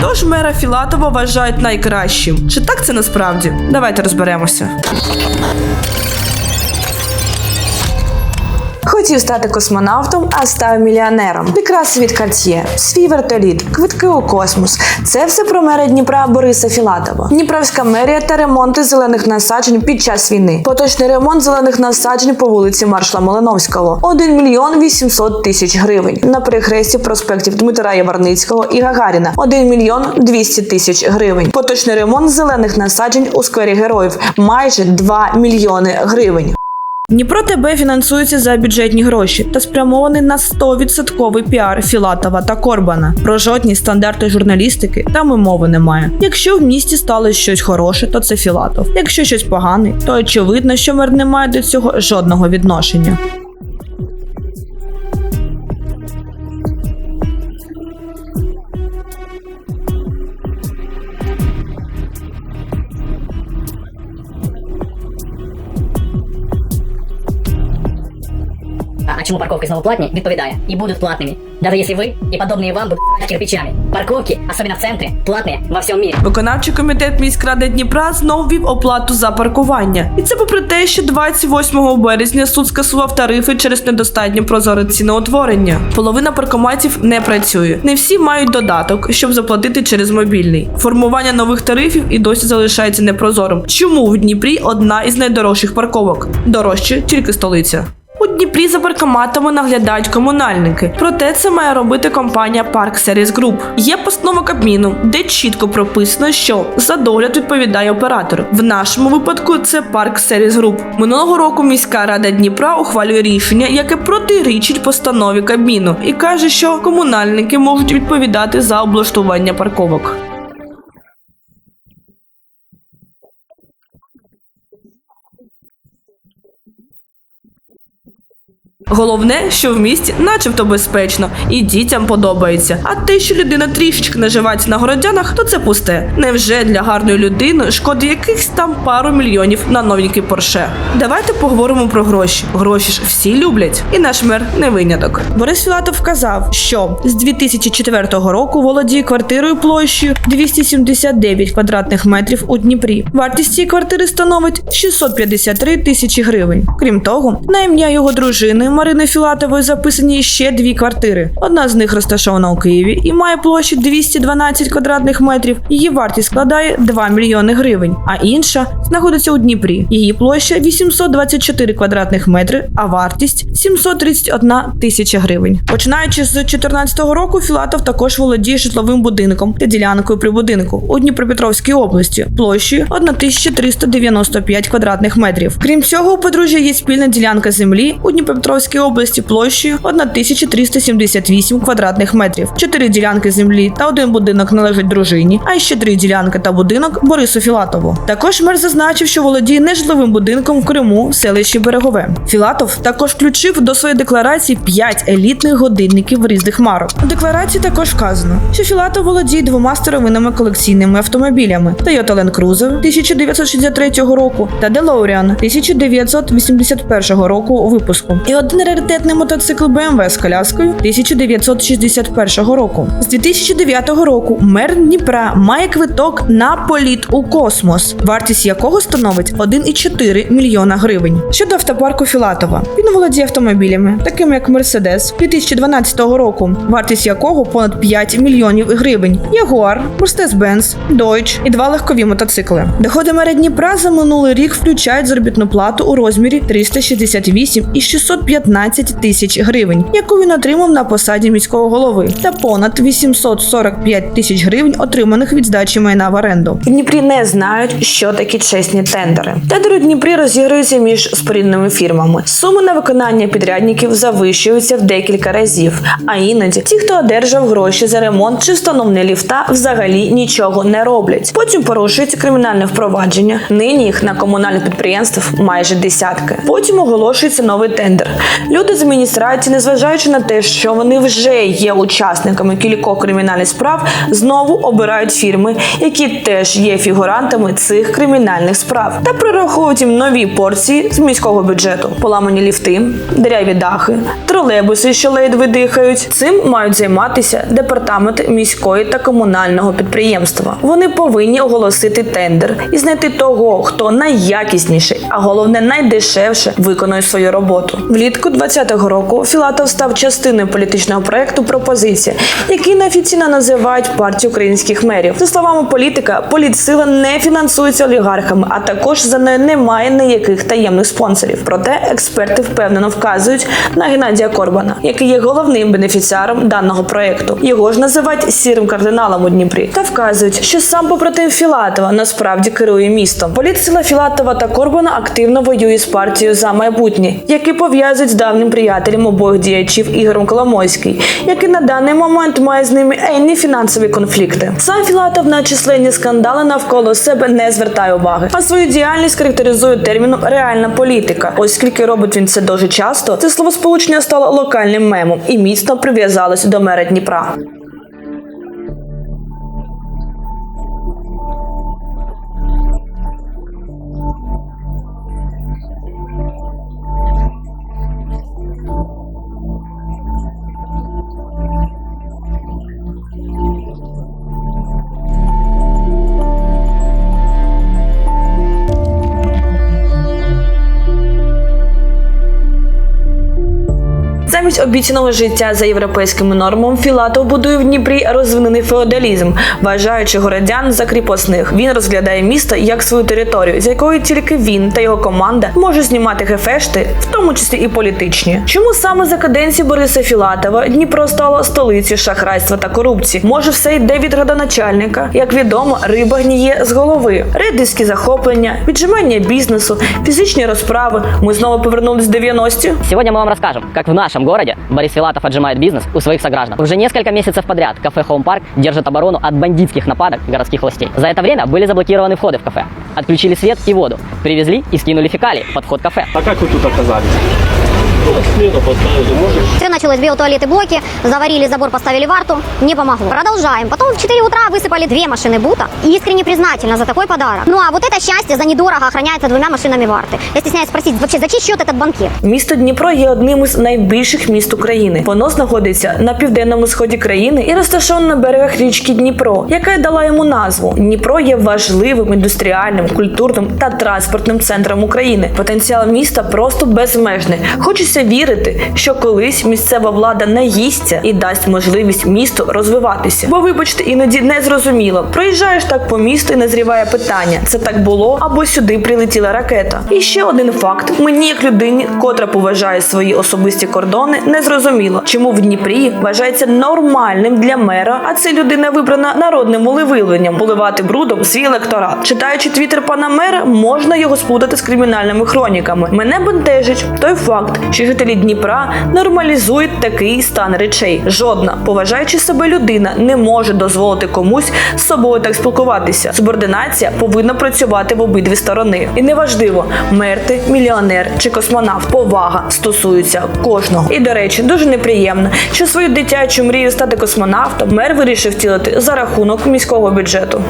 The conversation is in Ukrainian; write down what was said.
Тож мера Філатова вважають найкращим. Чи так це насправді? Давайте розберемося. Хотів стати космонавтом, а став мільйонером. Прикраси від Cartier, свій вертоліт, квитки у космос. Це все про мера Дніпра Бориса Філатова. Дніпровська мерія та ремонти зелених насаджень під час війни. Поточний ремонт зелених насаджень по вулиці Маршала Малиновського 1 мільйон 800 тисяч гривень. На перехресті проспектів Дмитра Яворницького і Гагаріна 1 мільйон 200 тисяч гривень. Поточний ремонт зелених насаджень у сквері героїв майже 2 мільйони гривень. Дніпро ТБ фінансується за бюджетні гроші та спрямований на 100% піар Філатова та Корбана. Про жодні стандарти журналістики там і мови немає. Якщо в місті сталося щось хороше, то це Філатов. Якщо щось погане, то очевидно, що мер не має до цього жодного відношення. А, а чему парковки снова платные? Відповідає. И будут платными. Даже если вы и подобные вам будут с**ть кирпичами. Парковки, особенно в центре, платные во всем мире. Виконавчий комітет міськради Дніпра знову ввів оплату за паркування. І це попри те, що 28 березня суд скасував тарифи через недостатньо прозоре ціноутворення. Половина паркоматів не працює. Не всі мають додаток, щоб заплатити через мобільний. Формування нових тарифів і досі залишається непрозорим. Чому в Дніпрі одна із найдорожчих парковок? Дорожче тільки столиця. У Дніпрі за паркоматами наглядають комунальники. Проте це має робити компанія Park Service Group. Є постанова Кабміну, де чітко прописано, що за догляд відповідає оператор. В нашому випадку це Park Service Group. Минулого року міська рада Дніпра ухвалює рішення, яке протирічить постанові Кабміну, і каже, що комунальники можуть відповідати за облаштування парковок. Головне, що в місті начебто безпечно і дітям подобається. А те, що людина трішечки наживається на городянах, то це пусте. Невже для гарної людини шкоди якихось там пару мільйонів на новенький порше? Давайте поговоримо про гроші. Гроші ж всі люблять, і наш мер не виняток. Борис Філатов вказав, що з 2004 року володіє квартирою площею 279 квадратних метрів у Дніпрі. Вартість цієї квартири становить 653 тисячі гривень. Крім того, на ім'я його дружини Марини Філатової записані ще дві квартири. Одна з них розташована у Києві і має площу 212 квадратних метрів. Її вартість складає 2 мільйони гривень, а інша знаходиться у Дніпрі. Її площа 824 квадратних метри, а вартість 731 тисяча гривень. Починаючи з 2014 року, Філатов також володіє житловим будинком та ділянкою при будинку у Дніпропетровській області площею 1395 квадратних метрів. Крім цього, у подружжя є спільна ділянка землі у Дніпропетровській області площею 1378 квадратних метрів. Чотири ділянки землі та один будинок належать дружині, а ще три ділянки та будинок Борису Філатову. Також мер зазначив, що володіє нежитловим будинком в Криму, в селищі Берегове. Філатов також включив до своєї декларації 5 елітних годинників різних марок. У декларації також вказано, що Філатов володіє двома старовинними колекційними автомобілями: Toyota Land Cruiser 1963 року та DeLorean 1981 року випуску. І один раритетний мотоцикл BMW з коляскою 1961 року. З 2009 року мер Дніпра має квиток на політ у космос, вартість якого становить 1,4 мільйона гривень. Щодо автопарку Філатова, він володіє автомобілями, такими як Mercedes 2012 року, вартість якого понад 5 мільйонів гривень. Jaguar, Mercedes-Benz, Deutsch і два легкові мотоцикли. Доходи мера Дніпра за минулий рік включають заробітну плату у розмірі 368 і 615 тисяч гривень, яку він отримав на посаді міського голови, та понад 845 тисяч гривень, отриманих від здачі майна в оренду. В Дніпрі не знають, що такі чесні тендери. Тендери у Дніпрі розігруються між спорідними фірмами. Суми на виконання підрядників завищуються в декілька разів. А іноді ті, хто одержав гроші за ремонт чи встановлення ліфта, взагалі нічого не роблять. Потім порушується кримінальне впровадження. Нині їх на комунальних підприємствах майже десятки. Потім оголошується новий тендер. Люди з адміністрації, незважаючи на те, що вони вже є учасниками кількох кримінальних справ, знову обирають фірми, які теж є фігурантами цих кримінальних справ, та прораховують їм нові порції з міського бюджету, поламані ліфти, дереві дахи, тролейбуси, що ледве дихають. Цим мають займатися департамент міської та комунального підприємства. Вони повинні оголосити тендер і знайти того, хто найякісніший, а головне найдешевше виконує свою роботу. Влітку 2020 року Філатов став частиною політичного проекту Пропозиція, який неофіційно називають партію українських мерів. За словами політика, політсила не фінансується олігархами, а також за нею немає ніяких таємних спонсорів. Проте експерти впевнено вказують на Геннадія Корбана, який є головним бенефіціаром даного проекту. Його ж називають сірим кардиналом у Дніпрі та вказують, що сам побратим Філатова насправді керує містом. Політсила Філатова та Корбана активно воює з партією за майбутнє, які пов'язують з давнім приятелем обох діячів Ігорем Коломойський, який на даний момент має з ними ейні фінансові конфлікти. Сам Філатов на численні скандали навколо себе не звертає уваги, а свою діяльність характеризує терміном реальна політика. Оскільки робить він це дуже часто, це словосполучення стало локальним мемом і міцно прив'язалось до мера Дніпра. Замість обіцяного життя за європейськими нормами Філатов будує в Дніпрі розвинений феодалізм, вважаючи городян за кріпосних. Він розглядає місто як свою територію, з якої тільки він та його команда можуть знімати гефешти, в тому числі і політичні. Чому саме за каденції Бориса Філатова Дніпро стало столицею шахрайства та корупції? Може, все йде від градоначальника? Як відомо, риба гніє з голови, рейдерські захоплення, віджимання бізнесу, фізичні розправи. Ми знову повернулись в 90-ті? Сегодня мы вам расскажем, как в нашем городе Борис Филатов отжимает бизнес у своих сограждан. Уже несколько месяцев подряд кафе Home Park держит оборону от бандитских нападок городских властей. За это время были заблокированы входы в кафе, отключили свет и воду, привезли и скинули фекалии под вход кафе. А как вы тут оказались? Ну, смену поставили, можешь? Все началось, биотуалеты блоки, заварили забор, поставили варту, не помогло. Продолжаем. Потом в 4 утра высыпали две машины бута. Искренне признательна за такой подарок. Ну а вот это счастье за недорого охраняется двумя машинами варты. Я стесняюсь спросить, вообще за чей счет этот банкет? Місто Дніпро є одним із найбільших міст України. Воно знаходиться на південному сході країни і розташоване на берегах річки Дніпро, яка й дала йому назву. Дніпро є важливим індустріальним, культурним та транспортним центром України. Потенціал міста просто безмежний. Хочеться вірити, що колись місцева влада наїсться і дасть можливість місту розвиватися. Бо, вибачте, іноді не зрозуміло. Проїжджаєш так по місту і назріває питання: це так було або сюди прилетіла ракета. І ще один факт: мені, як людині, котра поважає свої особисті кордони, не зрозуміло, чому в Дніпрі вважається нормальним для мера, а це людина вибрана народним волевиявленням поливати брудом свій електорат. Читаючи твіттер пана мера, можна його сплутати з кримінальними хроніками. Мене бентежить той факт, що жителі Дніпра нормалізують такий стан речей. Жодна поважаючи себе людина не може дозволити комусь з собою так спілкуватися. Субординація повинна працювати в обидві сторони. І неважливо, мер ти, мільйонер чи космонавт. Повага стосується кожного. І до речі, дуже неприємно, що свою дитячу мрію стати космонавтом мер вирішив втілити за рахунок міського бюджету.